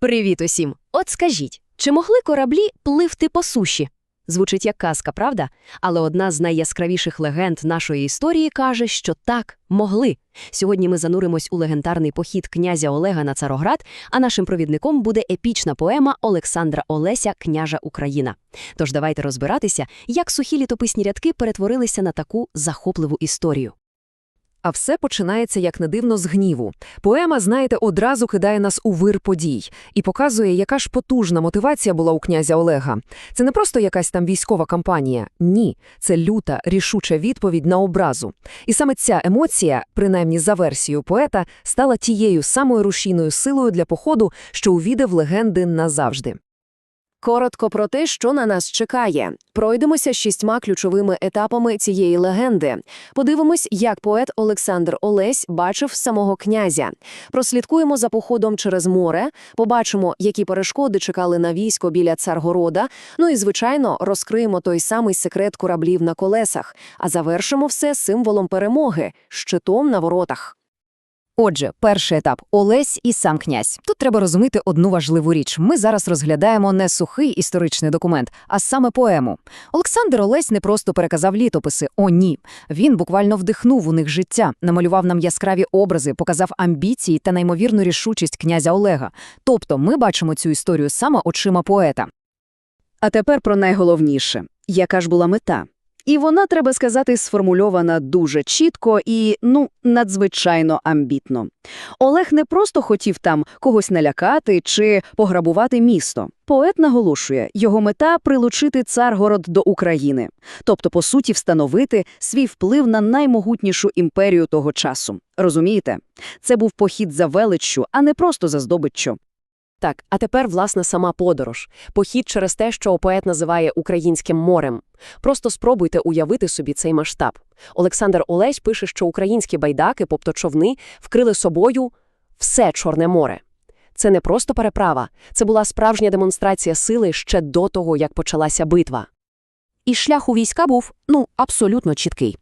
Привіт усім! От скажіть, чи могли кораблі пливти по суші? Звучить як казка, правда? Але одна з найяскравіших легенд нашої історії каже, що так, могли. Сьогодні ми зануримось у легендарний похід князя Олега на Цароград, а нашим провідником буде епічна поема Олександра Олеся Княжа Україна. Тож давайте розбиратися, як сухі літописні рядки перетворилися на таку захопливу історію. А все починається, як не дивно, з гніву. Поема, знаєте, одразу кидає нас у вир подій і показує, яка ж потужна мотивація була у князя Олега. Це не просто якась там військова кампанія. Ні, це люта, рішуча відповідь на образу. І саме ця емоція, принаймні за версією поета, стала тією самою рушійною силою для походу, що увійде в легенди назавжди. Коротко про те, що на нас чекає. Пройдемося шістьма ключовими етапами цієї легенди. Подивимось, як поет Олександр Олесь бачив самого князя. Прослідкуємо за походом через море, побачимо, які перешкоди чекали на військо біля Царгорода. Ну і, звичайно, розкриємо той самий секрет кораблів на колесах, а завершимо все символом перемоги щитом на воротах. Отже, перший етап Олесь і сам князь. Тут треба розуміти одну важливу річ. Ми зараз розглядаємо не сухий історичний документ, а саме поему. Олександр Олесь не просто переказав літописи. О, ні. Він буквально вдихнув у них життя, намалював нам яскраві образи, показав амбіції та неймовірну рішучість князя Олега. Тобто, ми бачимо цю історію саме очима поета. А тепер про найголовніше. Яка ж була мета? І вона, треба сказати, сформульована дуже чітко і, ну, надзвичайно амбітно. Олег не просто хотів там когось налякати чи пограбувати місто. Поет наголошує, його мета – прилучити Царгород до України. Тобто, по суті, встановити свій вплив на наймогутнішу імперію того часу. Розумієте? Це був похід за величчю, а не просто за здобиччю. Так, а тепер, власне, сама подорож. Похід через те, що поет називає українським морем. Просто спробуйте уявити собі цей масштаб. Олександр Олесь пише, що українські байдаки, тобто човни, вкрили собою все Чорне море. Це не просто переправа, це була справжня демонстрація сили ще до того, як почалася битва. І шлях у війська був, ну, абсолютно чіткий.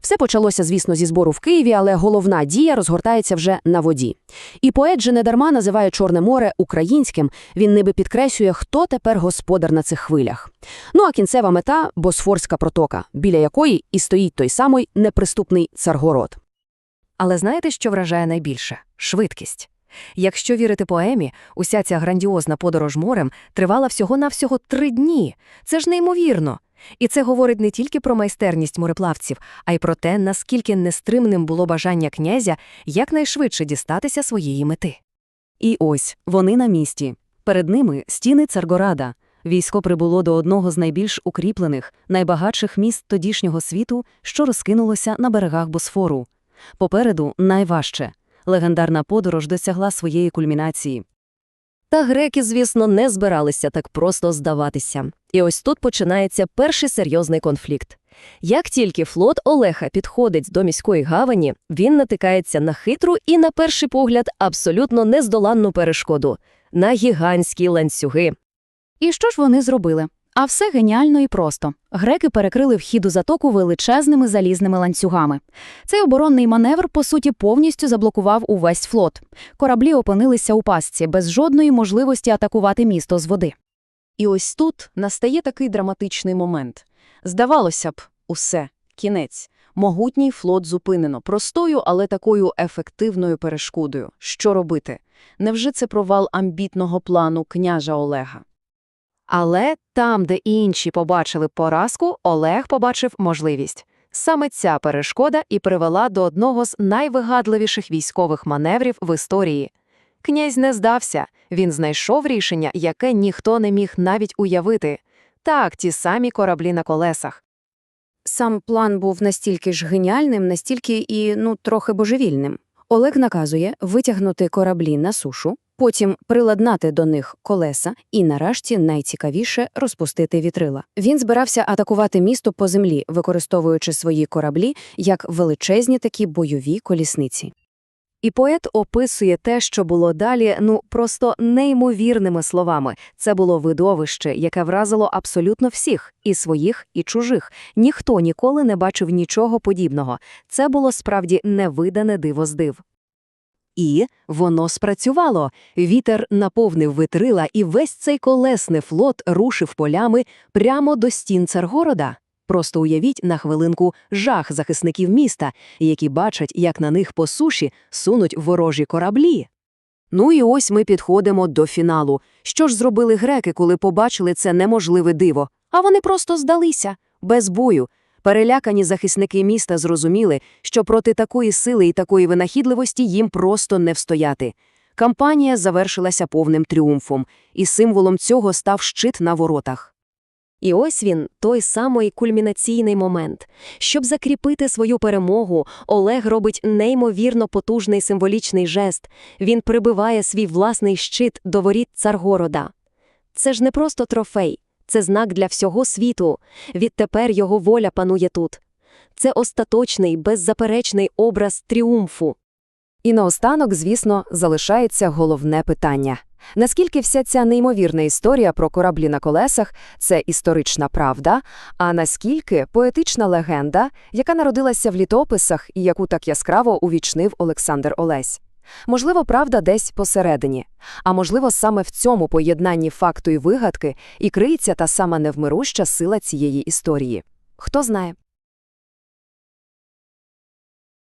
Все почалося, звісно, зі збору в Києві, але головна дія розгортається вже на воді. І поет же недарма називає Чорне море українським, він ниби підкреслює, хто тепер господар на цих хвилях. Ну а кінцева мета – Босфорська протока, біля якої і стоїть той самий неприступний Царгород. Але знаєте, що вражає найбільше? Швидкість. Якщо вірити поемі, уся ця грандіозна подорож морем тривала всього-навсього три дні. Це ж неймовірно. І це говорить не тільки про майстерність мореплавців, а й про те, наскільки нестримним було бажання князя якнайшвидше дістатися своєї мети. І ось вони на місці. Перед ними стіни Царгорада. Військо прибуло до одного з найбільш укріплених, найбагатших міст тодішнього світу, що розкинулося на берегах Босфору. Попереду найважче. Легендарна подорож досягла своєї кульмінації. Та греки, звісно, не збиралися так просто здаватися. І ось тут починається перший серйозний конфлікт. Як тільки флот Олеха підходить до міської гавані, він натикається на хитру і, на перший погляд, абсолютно нездоланну перешкоду на гігантські ланцюги. І що ж вони зробили? А все геніально і просто. Греки перекрили вхід у затоку величезними залізними ланцюгами. Цей оборонний маневр, по суті, повністю заблокував увесь флот. Кораблі опинилися у пастці без жодної можливості атакувати місто з води. І ось тут настає такий драматичний момент. Здавалося б, усе, кінець. Могутній флот зупинено, простою, але такою ефективною перешкодою. Що робити? Невже це провал амбітного плану княжа Олега? Але там, де інші побачили поразку, Олег побачив можливість. Саме ця перешкода і привела до одного з найвигадливіших військових маневрів в історії. Князь не здався, він знайшов рішення, яке ніхто не міг навіть уявити. Так, ті самі кораблі на колесах. Сам план був настільки ж геніальним, настільки і ну трохи божевільним. Олег наказує витягнути кораблі на сушу, потім приладнати до них колеса і, нарешті, найцікавіше розпустити вітрила. Він збирався атакувати місто по землі, використовуючи свої кораблі як величезні такі бойові колісниці. І поет описує те, що було далі, ну просто неймовірними словами. Це було видовище, яке вразило абсолютно всіх, і своїх, і чужих. Ніхто ніколи не бачив нічого подібного. Це було справді невидане диво з див. І воно спрацювало. Вітер наповнив витрила, і весь цей колесний флот рушив полями прямо до стін Царгорода. Просто уявіть на хвилинку жах захисників міста, які бачать, як на них по суші сунуть ворожі кораблі. Ну і ось ми підходимо до фіналу. Що ж зробили греки, коли побачили це неможливе диво? А вони просто здалися, без бою. Перелякані захисники міста зрозуміли, що проти такої сили і такої винахідливості їм просто не встояти. Кампанія завершилася повним тріумфом, і символом цього став щит на воротах. І ось він, той самий кульмінаційний момент. Щоб закріпити свою перемогу, Олег робить неймовірно потужний символічний жест. Він прибиває свій власний щит до воріт Царгорода. Це ж не просто трофей, це знак для всього світу. Відтепер його воля панує тут. Це остаточний, беззаперечний образ тріумфу. І наостанок, звісно, залишається головне питання. Наскільки вся ця неймовірна історія про кораблі на колесах – це історична правда, а наскільки поетична легенда, яка народилася в літописах і яку так яскраво увічнив Олександр Олесь? Можливо, правда десь посередині. А можливо, саме в цьому поєднанні факту і вигадки і криється та сама невмируща сила цієї історії. Хто знає?